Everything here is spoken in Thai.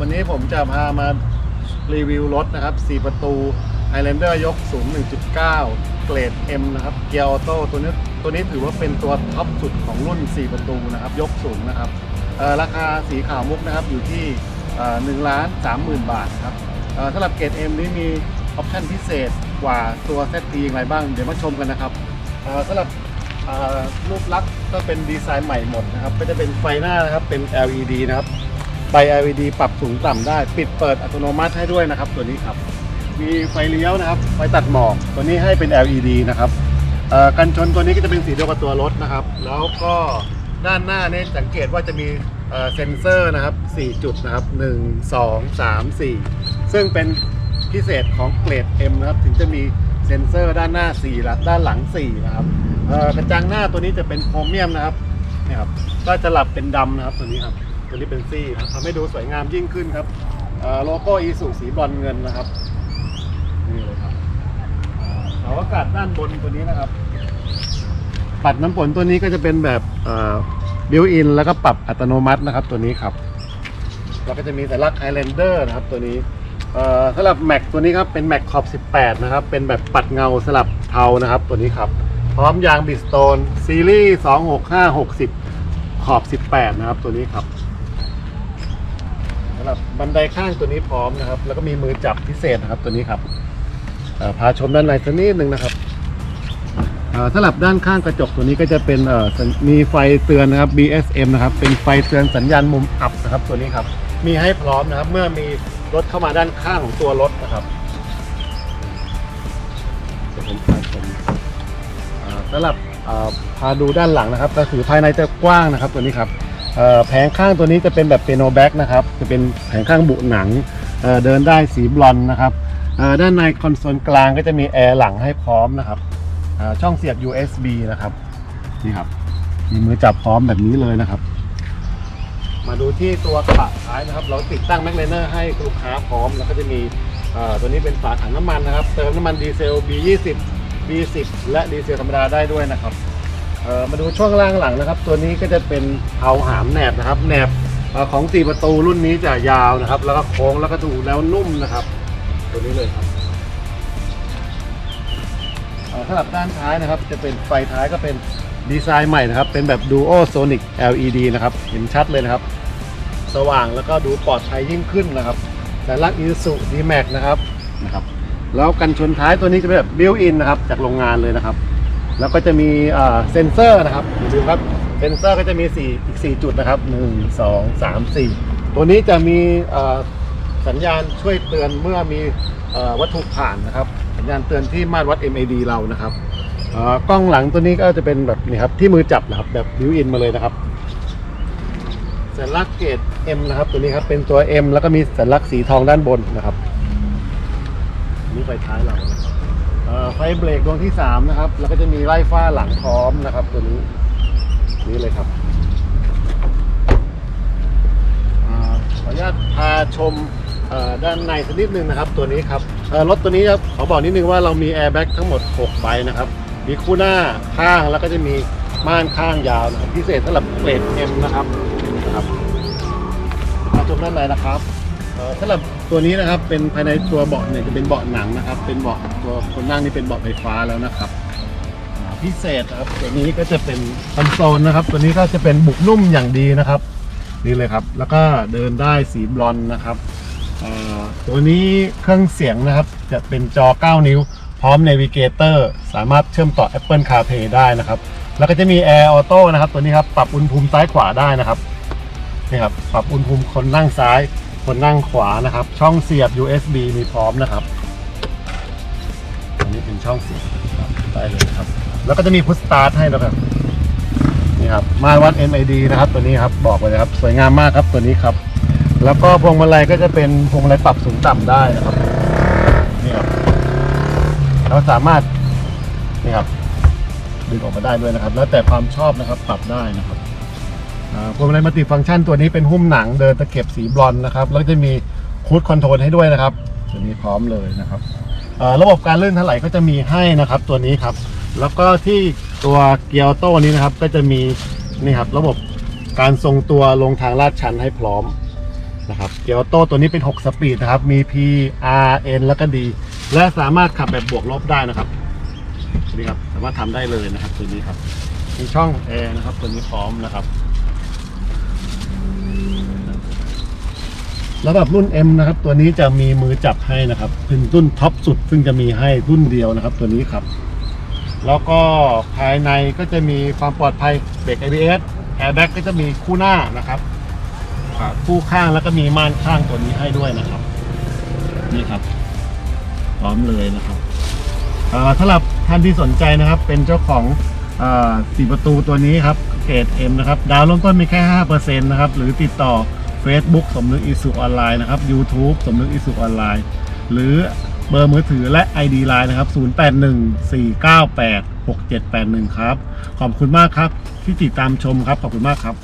วันนี้ผมจะพามารีวิวรถนะครับ 4 ประตู Highlander ยกสูง 1.9 เกรด M นะครับ เกียร์ออโต้ตัวนี้ตัวนี้ถือว่าเป็นตัวท็อปสุดของรุ่น 4 ประตูนะครับ ยกสูงนะครับราคาสีขาวมุกนะครับอยู่ที่หนึ่งล้านสามหมื่นบาทนะครับสำหรับเกรด M นี้มีออปชั่นพิเศษกว่าตัว ZT อย่างไรบ้าง เดี๋ยวมาชมกันนะครับสำหรับรูปลักษณ์ก็เป็นดีไซน์ใหม่หมดนะครับ ก็จะเป็นไฟหน้านะครับเป็น LED นะครับ ไฟ LED ปรับสูงต่ำได้ ปิดเปิดอัตโนมัติให้ด้วยนะครับ ตัวนี้ครับ มีไฟเลี้ยวนะครับ ไฟตัดหมอก ตัวนี้ให้เป็น LED นะครับเอ่อกันชนตัวนี้ก็จะเป็นสีเดียวกับตัวรถนะครับ แล้วก็ด้านหน้าเนี่ยสังเกตว่าจะมีเอ่อเซ็นเซอร์นะครับ 4 จุดนะครับ 1 2 3 4 ซึ่งเป็นพิเศษของเกรด M นะครับ ถึงจะมีเซ็นเซอร์ด้านหน้า4และด้านหลัง4นะครับเอ่อกระจังหน้าตัวนี้จะเป็นโครเมียมนะครับเนี่ยครับ ก็จะหลับเป็นดำนะครับตัวนี้ครับ ตัวนี้เป็นซี่ครับทำให้ดูสวยงามยิ่งขึ้นครับโลโก้อีสุสีบรอนเงินนะครับนี่เลยครับเอ่อเสาอากาศด้านบนตัวนี้นะครับ ปัดน้ำฝนตัวนี้ก็จะเป็นแบบบิวอินแล้วก็ปรับอัตโนมัตินะครับตัวนี้ครับแล้วก็จะมีสัญลักไฮแลนเดอร์นะครับตัวนี้สำหรับแม็กตัวนี้ครับเป็นแม็กขอบ 18 นะครับ เป็นแบบปัดเงาสลับเทานะครับ ตัวนี้ครับพร้อมยางบิสโตนซีรีส์ 26560 ขอบ 18 นะครับตัวนี้ครับ หรับบันไดข้างตัวนี้พร้อมนะครับ แล้วก็มีมือจับพิเศษนะครับตัวนี้ครับพาชมด้านในสักนิดหนึ่งนะครับสำหรับด้านข้างกระจกตัวนี้ก็จะเป็นมีไฟเตือนนะครับ BSM นะครับ เป็นไฟเตือนสัญญาณมุมอับนะครับ ตัวนี้ครับ มีให้พร้อมนะครับ เมื่อมีรถเข้ามาด้านข้างของตัวรถนะครับเดี๋ยวผมพาชมสำหรับพาดูด้านหลังนะครับก็คือภายในจะกว้างนะครับตัวนี้ครับ แผงข้างตัวนี้จะเป็นแบบเปียโนแบ็กนะครับ จะเป็นแผงข้างบุหนังเเดินได้สีบลอนนะครับด้านในคอนโซลกลางก็จะมีแอร์หลังให้พร้อมนะครับช่องเสียบ USB นะครับนี่ครับมีมือจับพร้อมแบบนี้เลยนะครับ มาดูที่ตัวกระบะท้ายนะครับ เราติดตั้งแมกเลเนอร์ให้ลูกค้าพร้อมแล้วก็จะมีตัวนี้เป็นฝาถังน้ำมันนะครับ เติมน้ำมันดีเซล B20 B10 และดีเซลธรรมดาได้ด้วยนะครับ เออมาดูช่วงล่างหลังนะครับ ตัวนี้ก็จะเป็นเผาหามแหนบนะครับแหนบอของสี่ประตูรุ่นนี้จะยาวนะครับ แล้วก็โค้งแล้วก็ดูแล้วนุ่มนะครับ ตัวนี้เลยครับสำหรับด้านท้ายนะครับ จะเป็นไฟท้ายก็เป็นดีไซน์ใหม่นะครับ เป็นแบบ Duo Sonic LED นะครับ เห็นชัดเลยนะครับ สว่างแล้วก็ดูปลอดภัยยิ่งขึ้นนะครับแต่ลักอีสุดีแม็กนะครับนะครับ แล้วกันชนท้ายตัวนี้จะเป็นแบบบิวอินนะครับ จากโรงงานเลยนะครับ แล้วก็จะมีเซนเซอร์นะครับอย่าลืมครับเซนเซอร์ก็จะมี4อีก 4 จุดนะครับ 1 2 3 4 ตัวนี้จะมีสัญญาณช่วยเตือนเมื่อมีอวัตถุผ่านนะครับ สัญญาณเตือนที่มาตรวัด MAD เรานะครับกล้องหลังตัวนี้ก็จะเป็นแบบนี้ครับที่มือจับนะครับแบบบิวอินมาเลยนะครับ สัญลักษณ์เกรด M นะครับ ตัวนี้ครับเป็นตัว M แล้วก็มีสัญลักษณ์สีทองด้านบนนะครับนี่ไฟท้ายเรานะครับ ไฟเบรกดวงที่ 3 นะครับ แล้วก็จะมีไล่ฟ้าหลังพร้อมนะครับ ตัวนี้นี่เลยครับอขออนุญาตพาชมด้านในสักนิดนึงนะครับ ตัวนี้ครับรถตัวนี้ครับขอบอกนิดนึงว่าเรามีแอร์แบ็กทั้งหมด 6 ใบนะครับ มีคู่หน้าข้างแล้วก็จะมีม่านข้างยาวนะครับพิเศษสำหรับเกรด M นะครับนะครับมาชมด้านในนะครับ สำหรับตัวนี้นะครับเป็นภายในตัวเบาะเนี่ยจะเป็นเบาะหนังนะครับ เป็นเบาะตัวคนนั่งนี่เป็นเบาะไฟฟ้าแล้วนะครับพิเศษครับตัวนี้ก็จะเป็นคอนโซลนะครับ ตัวนี้ก็จะเป็นบุกนุ่มอย่างดีนะครับนี่เลยครับ แล้วก็เดินได้สีบลอนนะครับตัวนี้เครื่องเสียงนะครับจะเป็นจอ 9 นิ้ว พร้อม Navigator สามารถเชื่อมต่อ Apple CarPlay ได้นะครับ แล้วก็จะมี Air Auto นะครับ ตัวนี้ครับปรับอุณหภูมิซ้ายขวาได้นะครับนี่ครับปรับอุณหภูมิคนนั่งซ้าย คนนั่งขวานะครับ ช่องเสียบ USB มีพร้อมนะครับ อันนี้เป็นช่องเสียบครับได้เลยครับ แล้วก็จะมีพุ s สตาร์ทให้นะครับ นี่ครับ มาวัด MID นะครับ ตัวนี้ครับ บอกไว้เลยครับ สวยงามมากครับตัวนี้ครับ แล้วก็พวงมาลัยก็จะเป็นพวงมาลัยปรับสูงต่ำได้นะครับ นี่ครับ เราสามารถ นี่ครับ ดึงออกมาได้ด้วยนะครับ แล้วแต่ความชอบนะครับ ปรับได้นะครับ พวงมาลัยมัลติฟังก์ชันตัวนี้เป็นหุ้มหนังเดินตะเข็บสีบลอนนะครับ แล้วจะมีคูดคอนโทรลให้ด้วยนะครับ ตัวนี้พร้อมเลยนะครับระบบการลื่นถลายก็จะมีให้นะครับตัวนี้ครับ แล้วก็ที่ตัวเกียร์ออโต้นี้นะครับ ก็จะมีนี่ครับระบบการทรงตัวลงทางลาดชันให้พร้อมนะครับเกียร์ออโต้ตัวนี้เป็น 6 สปีดนะครับ มี P R N แล้วก็ D และสามารถขับแบบบวกลบได้นะครับนี่ครับสามารถทำได้เลยนะครับตัวนี้ครับมีช่องแอร์นะครับตัวนี้พร้อมนะครับ แล้วแบบรุ่น M นะครับ ตัวนี้จะมีมือจับให้นะครับเป็นรุ่นท็อปสุด ซึ่งจะมีให้รุ่นเดียวนะครับ ตัวนี้ครับ แล้วก็ภายในก็จะมีความปลอดภัยเบรก ABS airbag ก็จะมีคู่หน้านะครับคู่ข้างแล้วก็มีม่านข้างตัวนี้ให้ด้วยนะครับ นี่ครับ พร้อมเลยนะครับเอ่อสำหรับท่านที่สนใจนะครับ เป็นเจ้าของอ่อสี่ประตูตัวนี้ครับเกรด M นะครับ ดาวน์เริ่มต้นมีแค่5%นะครับ หรือติดต่อ Facebook สมนึกอิสุออนไลน์นะครับ YouTube สมนึกอิสุออนไลน์ หรือเบอร์มือถือและ ID Line นะครับ 0814986781 ครับ ขอบคุณมากครับที่ติดตามชมครับ ขอบคุณมากครับ